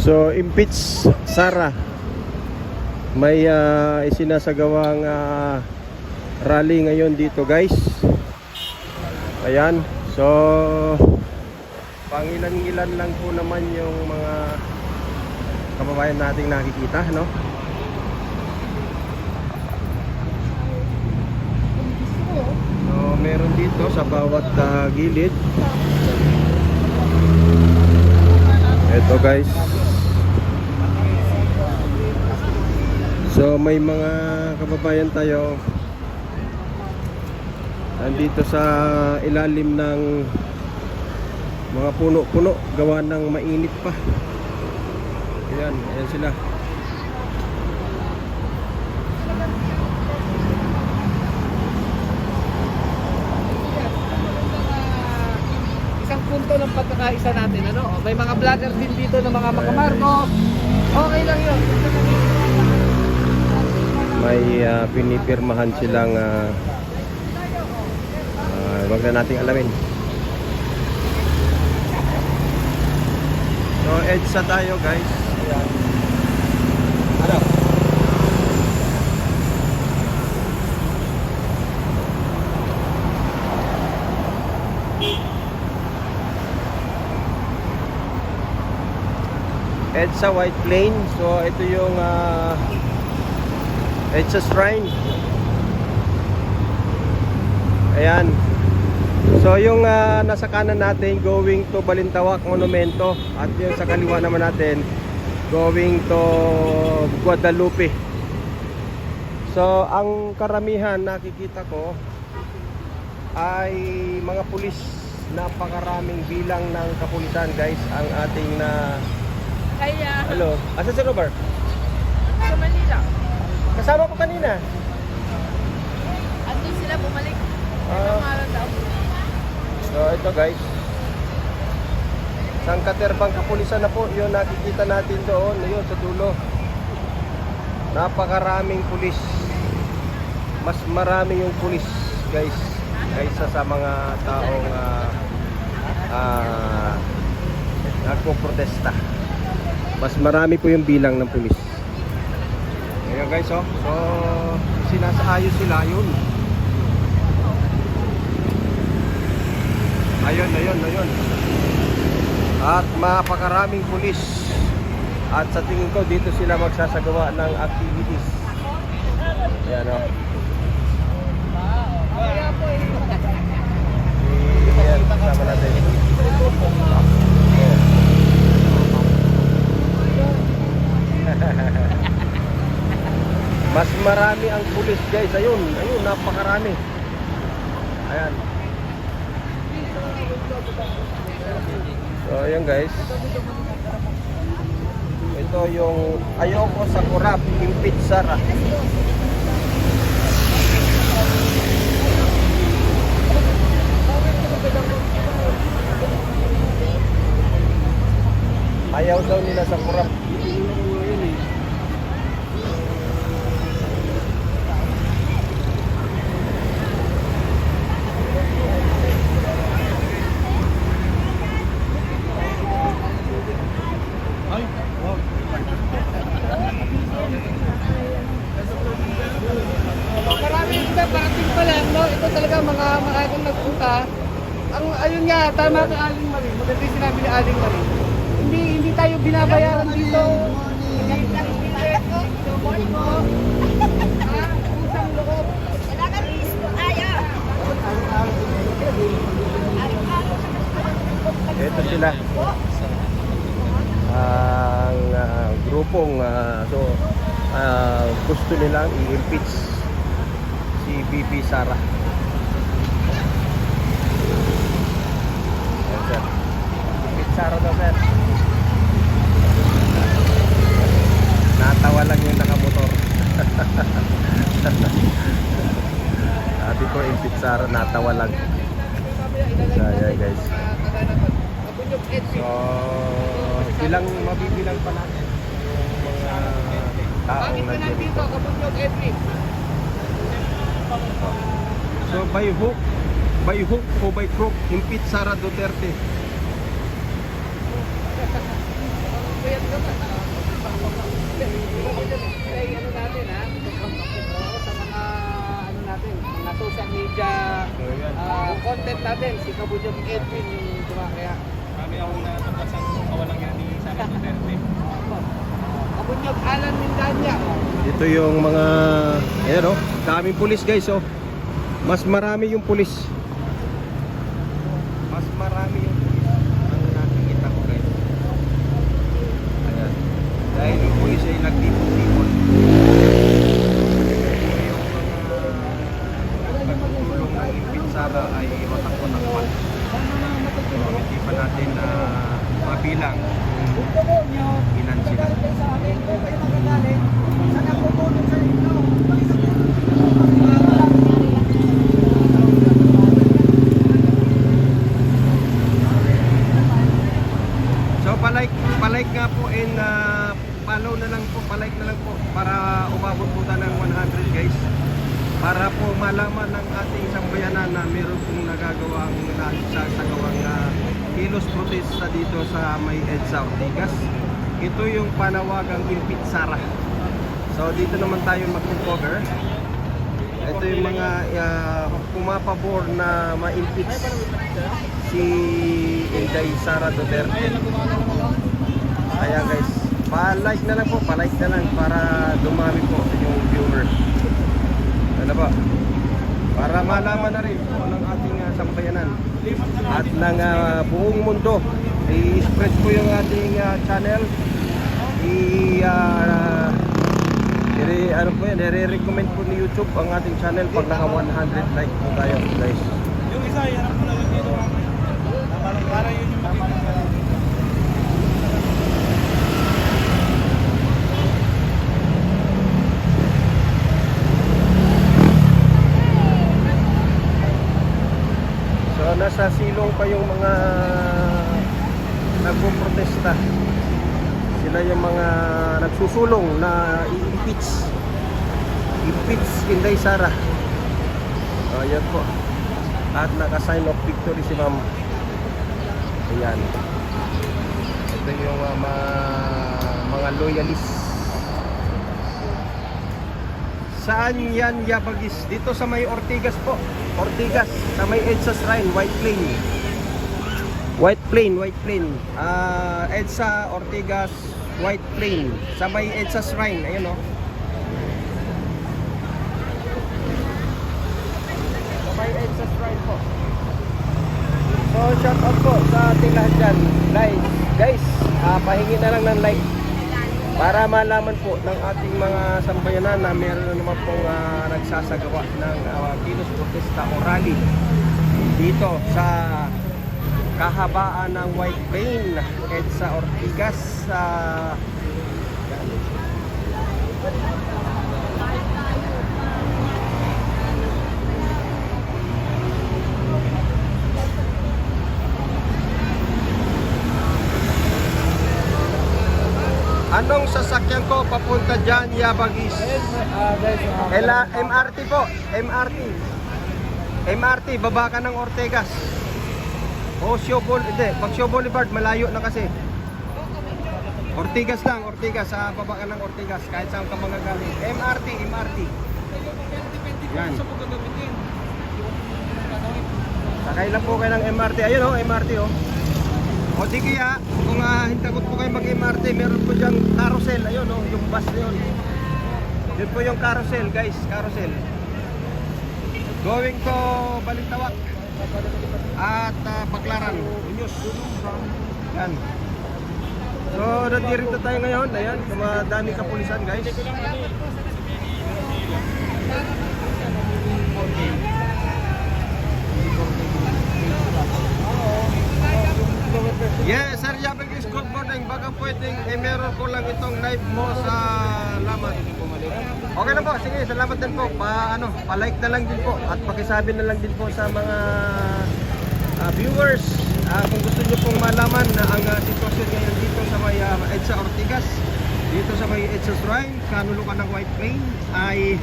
So, impeach Sara. May ah, isinasagawang ah, rally ngayon dito, guys. Ayan. So, pangilan-ilan lang po naman yung mga kababayan nating nakikita, no? So, meron dito sa bawat ah, gilid. Ito guys. So may mga kababayan tayo. Nandito sa ilalim ng mga puno-puno. Gawa ng mainit pa. Ayan, ayan sila. isang punto ng pagkakaisa natin ano? May mga vlogger din dito ng mga makamarko. Okay lang yun May ah, pinipirmahan silang uh, wag na nating alamin. So, EDSA tayo guys. Ayan. Ano? EDSA White Plain. So, ito yung ah, EDSA Shrine. Ayan. So, yung ah, nasa kanan natin, going to Balintawak Monumento. At yung sa kaliwa naman natin, going to Guadalupe. So, ang karamihan nakikita ko ay mga pulis. Napakaraming bilang ng kapulisan guys ang ating na Kaya Hello. Asa si Robert? sa Manila, Kasama ko kanina. andun sila bumalik. Ah. Daw? So ito guys. Sangkaterbang kapulisan na po yun nakikita natin doon. Yun sa dulo. Napakaraming pulis. Mas marami yung pulis guys kaysa sa mga taong uh, uh, nagpo-protesta. Mas marami po yung bilang ng pulis. Guys oh. So sinasaayos sila yun. Ayun, ayun, ayun. At mapakaraming pulis. At sa tingin ko dito sila magsasagawa ng activities. Ayan o. Ayan, kasama natin. Mas marami ang pulis guys. Ayun, ayun, napakarami. Ayan. So, ayan guys. Ito yung ayoko sa kurap, yung pitsara. Ayaw daw nila sa kurap. marami sila parating pa lang no ito talaga mga maagang nagpunta ayun nga tama ka Aling Marie maganda yung sinabi ni Aling Marie hindi hindi tayo binabayaran dito Ito sila. Ang ah, grupong ah, so ah, gusto nilang i-impeach si BP Sara. Ayan, sir. Sara daw, sir. Natawa lang yung nakamotor. Sabi ko, impeach Sara, natawa lang. So, ayan, guys. So, bilang mabibilang pa natin yung mga taong nandito So, by hook, by hook o by crook, impeach Sara Duterte media content natin si Kabujog Edwin yung kumakaya kami ako na natapasan kung yan ni Sara Duterte Kabujog Alan ito yung mga ayan o oh, daming pulis guys oh. Mas marami yung pulis. Po and uh, follow na lang po, palike na lang po para umabot po tayo ng 100 guys. Para po malaman ng ating sambayanan na meron pong nagagawang nagsasagawang uh, kilos protesta dito sa may EDSA Ortigas. Ito yung panawagang Impit Sara. So dito naman tayo mag-cover. Ito yung mga uh, pumapabor na ma-impeach si Inday Sara Duterte. Kaya guys, pa-like na lang po, pa-like na lang para dumami po yung viewers. Ano ba? Para malaman na rin po ng ating uh, sambayanan at ng ah, buong mundo. I-spread po yung ating ah, channel. I ah, i- ano po yan, i-recommend po ni YouTube ang ating channel pag naka 100 like po tayo guys. Yung isa, yan mo na lang dito. Para, para yun yung makikita. So nasa silong pa yung mga nagpo-protesta. Sila yung mga nagsusulong na i-impeach. Impeach Inday Sara. So yan po. At naka-sign of victory si ma'am. Ayan. Ito yung uh, mga, mga loyalists. Saan yan Yabagis? Dito sa may Ortigas po. Ortigas, sa may EDSA Shrine, White Plain. White Plain, White Plain. Ah, EDSA Ortigas, White Plain. Sa may EDSA Shrine, ayun oh. Sa may EDSA Shrine po. So, shout out po sa ating lahat dyan. Guys, guys, ah, pahingi na lang ng like para malaman po ng ating mga sambayanan na meron na naman pong ah, nagsasagawa ng uh, kilos protesta o rally dito sa kahabaan ng White Plain EDSA Ortigas sa Anong sasakyan ko papunta dyan, Yabagis? Ela, MRT po, MRT. MRT, baba ka ng Ortegas. O Sio Boul, hindi, pag Sio Boulevard, malayo na kasi. Ortigas lang, Ortigas, sa baba ka ng Ortigas, kahit saan ka mga. MRT, MRT. Yan. Sakay lang po kayo ng MRT. Ayun oh, MRT oh. O di kaya, kung uh, hintagot po kayo mag-MRT, meron po diyang carousel. Ayun oh, yung bus na yun. Yun po yung carousel guys, carousel. Going to Balintawak at uh, Baclaran, Unyos. Yan. So, nandirito tayo ngayon. Ayan, dumadami kapulisan guys. Yes, Sir Yabagis, good morning. Baka pwedeng eh, meron ko lang itong live mo sa laman. Okay na po, sige, salamat din po. Pa, ano, pa-like na lang din po at pakisabi na lang din po sa mga ah, viewers ah, kung gusto niyo pong malaman na ang ah, sitwasyon ngayon dito sa may ah, EDSA Ortigas, dito sa may EDSA Shrine, kanulukan ng White Plain, ay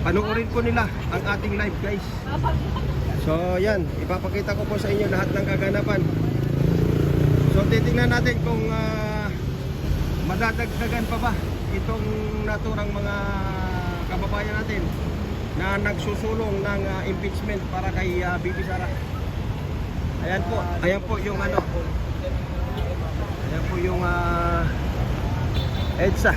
panoorin po nila ang ating live guys. So yan, ipapakita ko po sa inyo lahat ng kaganapan. So titingnan natin kung ah, madadagdagan pa ba itong naturang mga kababayan natin na nagsusulong ng ah, impeachment para kay uh, Bibi Sara. Ayan po, ayan po yung ano. Ayan po yung ah EDSA.